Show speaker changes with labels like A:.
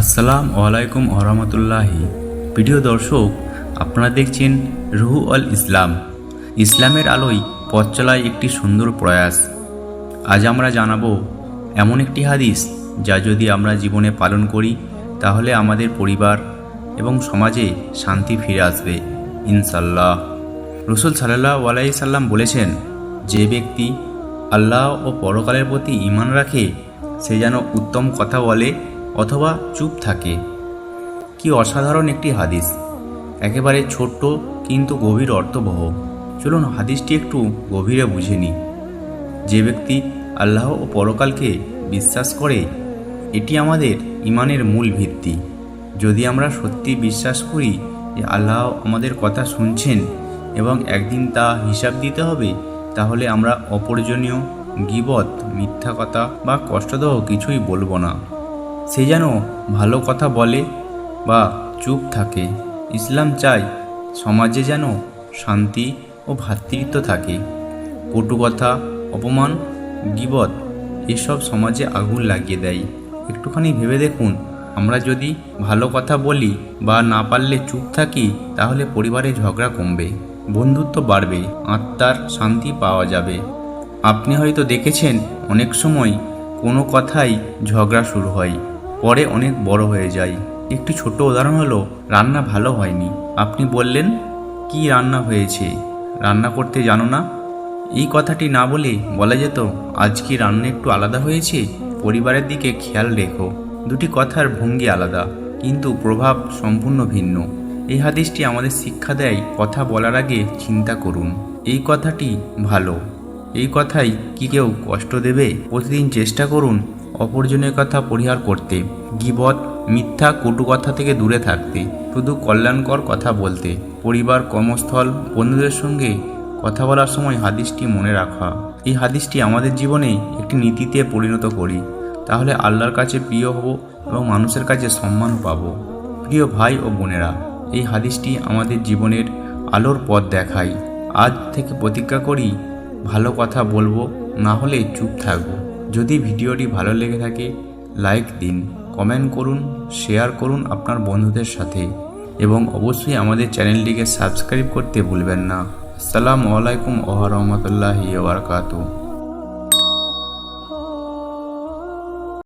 A: আসসালাম আলাইকুম আহমতুল্লাহি প্রিয় দর্শক, আপনারা দেখছেন রুহু আল ইসলাম। ইসলামের আলোয় পথ চলায় একটি সুন্দর প্রয়াস। আজ আমরা জানাব এমন একটি হাদিস যা যদি আমরা জীবনে পালন করি, তাহলে আমাদের পরিবার এবং সমাজে শান্তি ফিরে আসবে ইনশাল্লাহ রসুল সাল্লাহ আলাই সাল্লাম বলেছেন, যে ব্যক্তি আল্লাহ ও পরকালের প্রতি ঈমান রাখে, সে যেন উত্তম কথা বলে অথবা চুপ থাকে। কি অসাধারণ একটি হাদিস। একেবারে ছোট্ট কিন্তু গভীর অর্থবহ। চলুন হাদিসটি একটু গভীরে বুঝে নিই। যে ব্যক্তি আল্লাহ ও পরকালকে বিশ্বাস করে, এটি আমাদের ইমানের মূল ভিত্তি। যদি আমরা সত্যি বিশ্বাস করি যে আল্লাহ আমাদের কথা শুনছেন এবং একদিন তা হিসাব দিতে হবে, তাহলে আমরা অপরজনীয় গিবত, মিথ্যা কথা বা কষ্টদাহ কিছুই বলব না। সে যেন ভালো কথা বলে বা চুপ থাকে। ইসলাম চায় সমাজে যেন শান্তি ও ভ্রাতৃত্ব থাকে। কটু কথা অপমান, গিবত এসব সমাজে আগুন লাগিয়ে দেয়। একটুখানি ভেবে দেখুন, আমরা যদি ভালো কথা বলি বা না পারলে চুপ থাকি, তাহলে পরিবারে ঝগড়া কমবে, বন্ধুত্ব বাড়বে, আত্মার শান্তি পাওয়া যাবে। আপনি হয়তো দেখেছেন, অনেক সময় কোনো কথাই ঝগড়া শুরু হয়। পরে অনেক বড় হয়ে যায় একটি ছোট উদাহরণ হলো, রান্না ভালো হয়নি। আপনি বললেন, কি রান্না হয়েছে? রান্না করতে জানো না? এই কথাটি না বলে বলা যেত, আজ কি রান্না একটু আলাদা হয়েছে? পরিবারের দিকে খেয়াল রেখো। দুটি কথার ভঙ্গি আলাদা, কিন্তু প্রভাব সম্পূর্ণ ভিন্ন। এই হাদিসটি আমাদের শিক্ষা দেয়, কথা বলার আগে চিন্তা করুন। এই কথাটি ভালো। এই কথাই কি কেউ কষ্ট দেবে? প্রতিদিন চেষ্টা করুন অপরজনের কথা পরিহার করতে, গিবত, মিথ্যা, কটু কথা থেকে দূরে থাকতে, শুধু কল্যাণকর কথা বলতে, পরিবার, কর্মস্থল, বন্ধুদের সঙ্গে কথা বলার সময় হাদিসটি মনে রাখা। এই হাদিসটি আমাদের জীবনে একটি নীতিতে পরিণত করি। তাহলে আল্লাহর কাছে প্রিয় হব এবং মানুষের কাছে সম্মান পাব। প্রিয় ভাই ও বোনেরা, এই হাদিসটি আমাদের জীবনের আলোর পথ দেখায়। আজ থেকে প্রতিজ্ঞা করি, ভালো কথা বলব, না হলে চুপ থাকব। যদি ভিডিওটি ভালো লেগে থাকে লাইক দিন কমেন্ট করুন শেয়ার করুন আপনার বন্ধুদের সাথে। এবং অবশ্যই আমাদের চ্যানেলটিকে সাবস্ক্রাইব করতে ভুলবেন না। আসসালামু আলাইকুম ওয়া বারাকাতুহু।